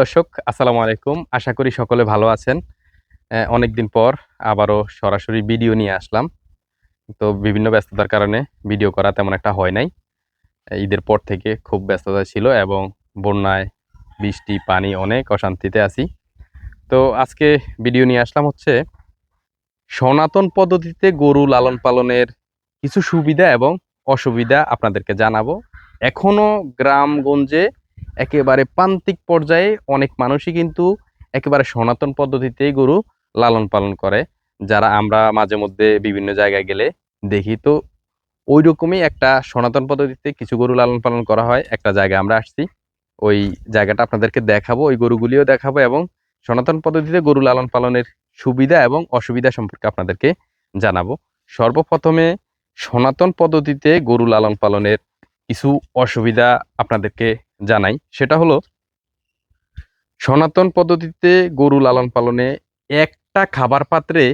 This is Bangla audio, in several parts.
দর্শক, আসসালামু আলাইকুম। আশা করি সকলে ভালো আছেন। অনেক দিন পর আবারও সরাসরি ভিডিও নিয়ে আসলাম। তো বিভিন্ন ব্যস্ততার কারণে ভিডিও করা তেমন একটা হয় নাই। ঈদের পর থেকে খুব ব্যস্ততা ছিল এবং বন্যায় বৃষ্টি, পানি অনেক অশান্তিতে আছি। তো আজকে ভিডিও নিয়ে আসলাম হচ্ছে সনাতন পদ্ধতিতে গরু লালন পালনের কিছু সুবিধা এবং অসুবিধা আপনাদেরকে জানাব। এখনও গ্রামগঞ্জে একেবারে প্রান্তিক পর্যায়ে অনেক মানুষই কিন্তু একেবারে সনাতন পদ্ধতিতেই গরু লালন পালন করে। যারা আমরা মাঝে মধ্যে বিভিন্ন জায়গায় গেলে দেখি তো ওই রকমই একটা সনাতন পদ্ধতিতে কিছু গরু লালন পালন করা হয়। একটা জায়গায় আমরা আসছি, ওই জায়গাটা আপনাদেরকে দেখাবো, ওই গরুগুলিও দেখাবো এবং সনাতন পদ্ধতিতে গরু লালন পালনের সুবিধা এবং অসুবিধা সম্পর্কে আপনাদেরকে জানাব। সর্বপ্রথমে সনাতন পদ্ধতিতে গরু লালন পালনের কিছু অসুবিধা আপনাদেরকে জানাই, সেটা হলো, সনাতন পদ্ধতিতে গরু লালন পালনে একটা খাবার পাত্রে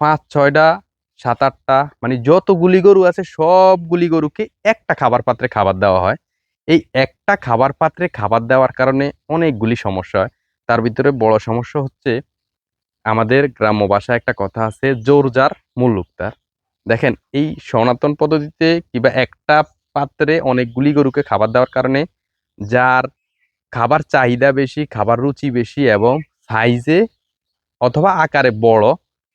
পাঁচ, ছয়টা, সাত, আটটা মানে যতগুলি গরু আছে সবগুলি গরুকে একটা খাবার পাত্রে খাবার দেওয়া হয়। এই একটা খাবার পাত্রে খাবার দেওয়ার কারণে অনেকগুলি সমস্যা হয়। তার ভিতরে বড় সমস্যা হচ্ছে, আমাদের গ্রাম্য ভাষায় একটা কথা আছে, জোর যার মুল্লুক তার দেখেন, এই সনাতন পদ্ধতিতে কিংবা একটা পাত্রে অনেকগুলি গরুকে খাবার দেওয়ার কারণে যার খাবার চাহিদা বেশি, খাবার রুচি বেশি এবং সাইজে অথবা আকারে বড়,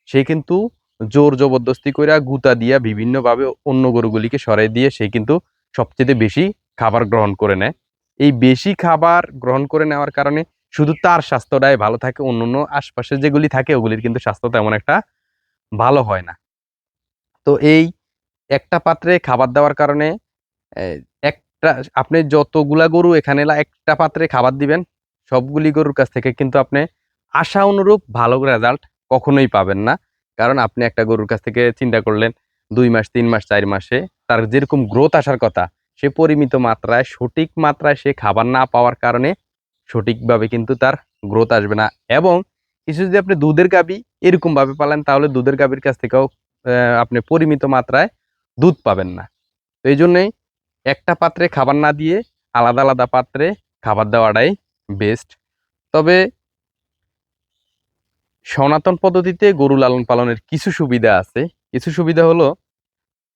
সে কিন্তু জোর জবরদস্তি করে গুতা দিয়া বিভিন্নভাবে অন্য গরুগুলিকে সরাই দিয়ে সে কিন্তু সবচেয়ে বেশি খাবার গ্রহণ করে নেয়। এই বেশি খাবার গ্রহণ করে নেওয়ার কারণে শুধু তার স্বাস্থ্যটাই ভালো থাকে, অন্য অন্য আশপাশে যেগুলি থাকে ওগুলির কিন্তু স্বাস্থ্য তেমন একটা ভালো হয় না। তো এই একটা পাত্রে খাবার দেওয়ার কারণে আপনি যতগুলা গরু এখানে একটা পাত্রে খাবার দিবেন, সবগুলি গরুর কাছ থেকে কিন্তু আপনি আশা অনুরূপ ভালো রেজাল্ট কখনোই পাবেন না। কারণ আপনি একটা গরুর কাছ থেকে চিন্তা করলেন, দুই মাস, তিন মাস, চার মাসে তার যেরকম গ্রোথ আসার কথা, সে পরিমিত মাত্রায়, সঠিক মাত্রায় সে খাবার না পাওয়ার কারণে সঠিকভাবে কিন্তু তার গ্রোথ আসবে না। এবং কিছু যদি আপনি দুধের গাবি এরকমভাবে পালেন, তাহলে দুধের গাবির কাছ থেকেও আপনি পরিমিত মাত্রায় দুধ পাবেন না। তো এই জন্যই একটা পাত্রে খাবার না দিয়ে আলাদা আলাদা পাত্রে খাবার দেওয়াটাই বেস্ট তবে সনাতন পদ্ধতিতে গরু লালন পালনের কিছু সুবিধা আছে। কিছু সুবিধা হলো,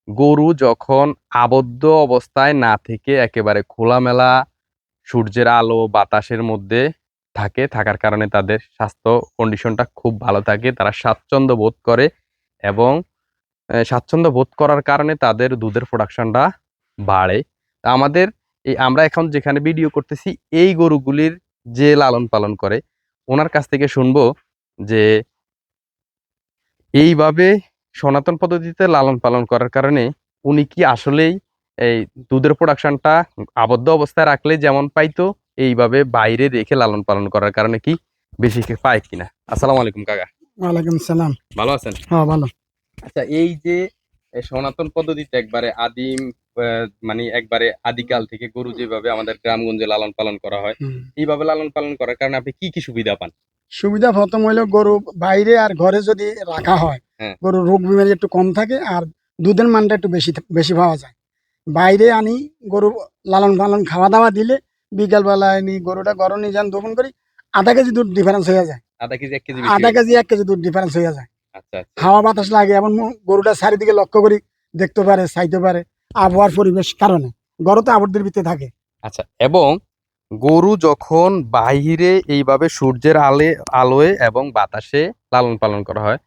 গরু যখন আবদ্ধ অবস্থায় না থেকে একেবারে খোলামেলা সূর্যের আলো, বাতাসের মধ্যে থাকে, থাকার কারণে তাদের স্বাস্থ্য কন্ডিশনটা খুব ভালো থাকে, তারা স্বাচ্ছন্দ্য বোধ করে এবং স্বাচ্ছন্দ্য বোধ করার কারণে তাদের দুধের প্রোডাকশনটা বাড়ে। আমাদের এই আমরা এখন যেখানে ভিডিও করতেছি এই গরুগুলির যে লালন পালন করে ওনার কাছ থেকে শুনব যে এইভাবে সনাতন পদ্ধতিতে লালন পালন করার কারণে উনি কি আসলেই এই দুধের প্রোডাকশনটা আবদ্ধ অবস্থায় রাখলে যেমন পাইতো এইভাবে বাইরে রেখে লালন পালন করার কারণে কি বেশি পায় কিনা? আসসালামু আলাইকুম কাকা। ওয়ালাইকুম সালাম। ভালো আছেন? হ্যাঁ ভালো। আচ্ছা এই যে সনাতন পদ্ধতিতে একবারে আদিম মানে একবারে আদিকাল থেকে গরু যেভাবে আমাদের গ্রামগঞ্জে লালন পালন করা হয় এইভাবে লালন পালন করার কারণে আপনি কি কি সুবিধা পান? সুবিধা প্রথম হইল গরু বাইরে আর ঘরে যদি রাখা হয় হ্যাঁ। গরুর রোগ বিমারি একটু কম থাকে আর দুধের মানটা একটু বেশি বেশি পাওয়া যায়। বাইরে আনি গরু লালন পালন খাওয়া দাওয়া দিলে বিকাল বেলায় নি গরুটা গরম নিয়ে যান দোপন করি আধা কেজি দুধ ডিফারেন্স হয়ে যায়। আধা কেজি এক কেজি আধা কেজি এক কেজি দুধ ডিফারেন্স হয়ে যায়। আচ্ছা আচ্ছা। হাওয়া বাতাস লাগে এমন গরুটা চারিদিকে লক্ষ্য করি দেখতে পারে চাইতে পারে। আবহাওয়ার পরিবেশ কারণে। গরু তো আবদ্ধের ভিতরে থাকে। আচ্ছা এবং গরু যখন বাহিরে এইভাবে সূর্যের আলে আলোয় এবং বাতাসে লালন পালন করা হয়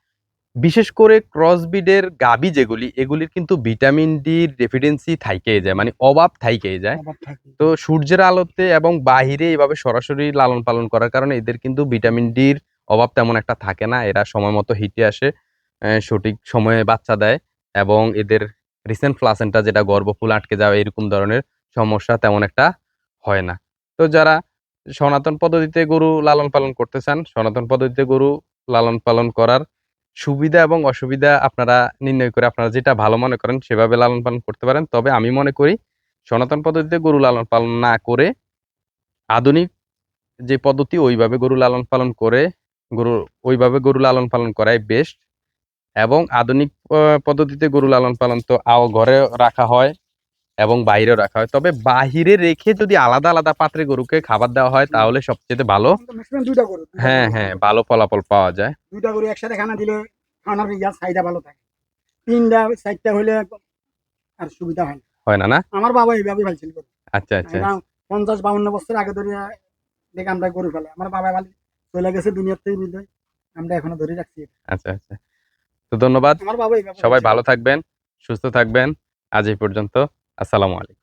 বিশেষ করে ক্রসবিডের গাবি যেগুলি এগুলির কিন্তু ভিটামিন ডি ডেফিডেন্সি থাইকেই যায় মানে অভাব থাইকেই যায়। তো সূর্যের আলোতে এবং বাহিরে এইভাবে সরাসরি লালন পালন করার কারণে এদের কিন্তু ভিটামিন ডির অভাব তেমন একটা থাকে না। এরা সময় মতো হিটে আসে সঠিক সময়ে বাচ্চা দেয় এবং এদের রিসেন্ট প্লাসেন্টা যেটা গর্ভফুল আটকে যাওয়া, এরকম ধরনের সমস্যা তেমন একটা হয় না। তো যারা সনাতন পদ্ধতিতে গরু লালন পালন করতে চান, সনাতন পদ্ধতিতে গরু লালন পালন করার সুবিধা এবং অসুবিধা আপনারা নির্ণয় করে আপনারা যেটা ভালো মনে করেন সেভাবে লালন পালন করতে পারেন। তবে আমি মনে করি সনাতন পদ্ধতিতে গরু লালন পালন না করে আধুনিক যে পদ্ধতি, ওইভাবে গরু লালন পালন করে, গরু, ওইভাবে গরু লালন পালন করাই বেস্ট এবং আধুনিক পদ্ধতিতে গরু লালন পালন তো আও ঘরে রাখা হয় এবং বাইরেও রাখা হয়। তবে বাহিরে রেখে যদি আলাদা আলাদা পাত্রে গরুকে খাবার দেওয়া হয় তাহলে সবচেয়ে ভালো হ্যাঁ হ্যাঁ ভালো ফলাফল পাওয়া যায়। দুইটা গরু একসাথে খানা দিলে খানার চাহিদা ভালো থাকে। তিনটা চারটা হইলে আর সুবিধা হয় হয় না না? আমার বাবা এইভাবে ফেলছিল আচ্ছা আচ্ছা। পঞ্চাশ বাউন্ন বছর আগে ধরে দেখে আমরা গরু ফেলে আমার বাবা ভালো চলে গেছে দুনিয়ার থেকে বিদায় আমরা এখনও ধরে রাখছি আচ্ছা আচ্ছা। তো ধন্যবাদ। সবাই ভালো থাকবেন সুস্থ থাকবেন। আজ এই পর্যন্ত। আসসালামু আলাইকুম।